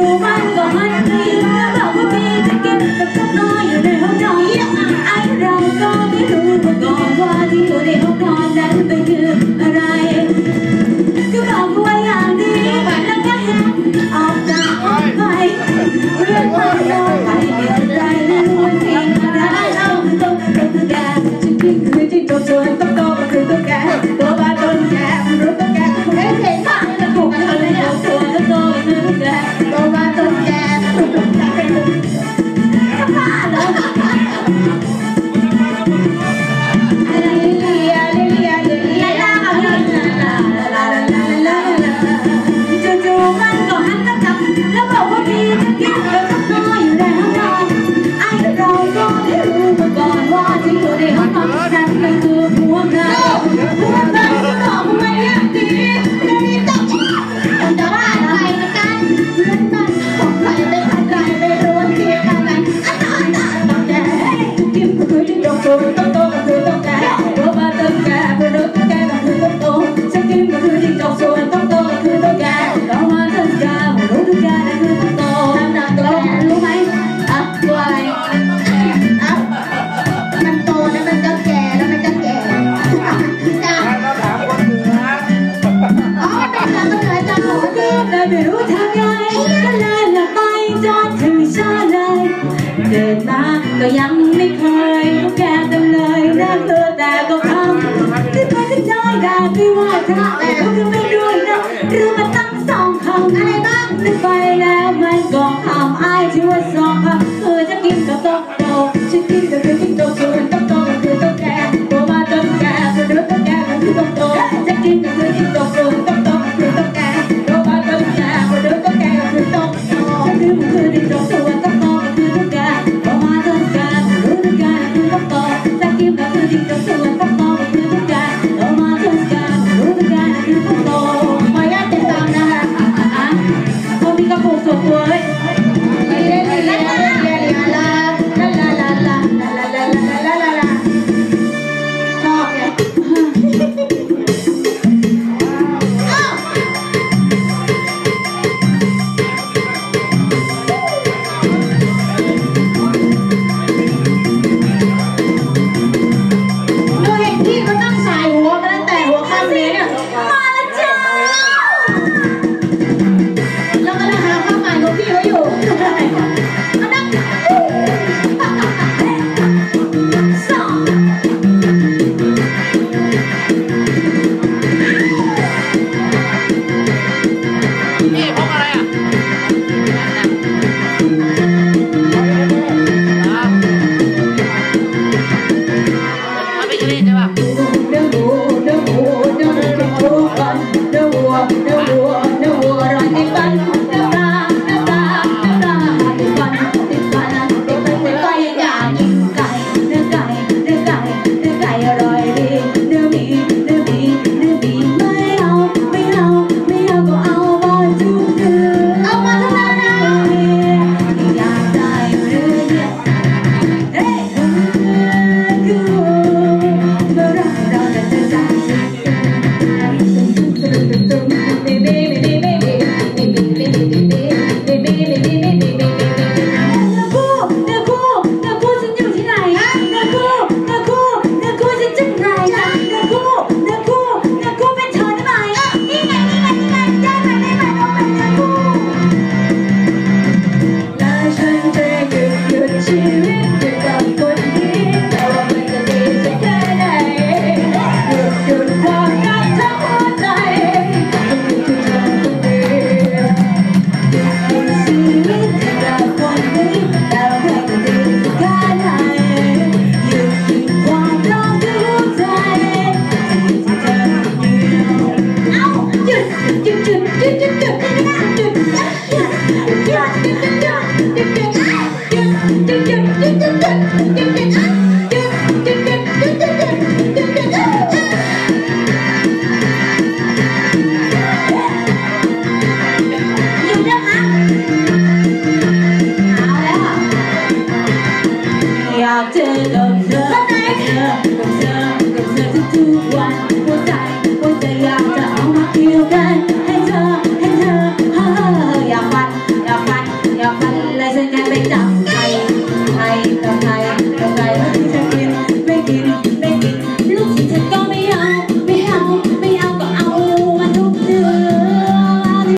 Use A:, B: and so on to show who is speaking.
A: Tuhan kau มันโตแล้
B: วมันก็แก่แล้วมันก็แก่จ้า
C: เราถามคนเหนือ
B: อ๋อเป็นหลังเหนือจ้าหัวดี
A: แต่ไม่รู้ทางไงก็เลยละไปจนถึงเช้าเลยเดินมาก็ยังไม่เคยพบแก่เต็มเลยน่าเจอแต่ก็ทำที่ไปก็ได้แต่ไม่ว่าจะแต่ก็ไม่ด้ I'll take a look, look, look, look, look, look, look, look, look, look,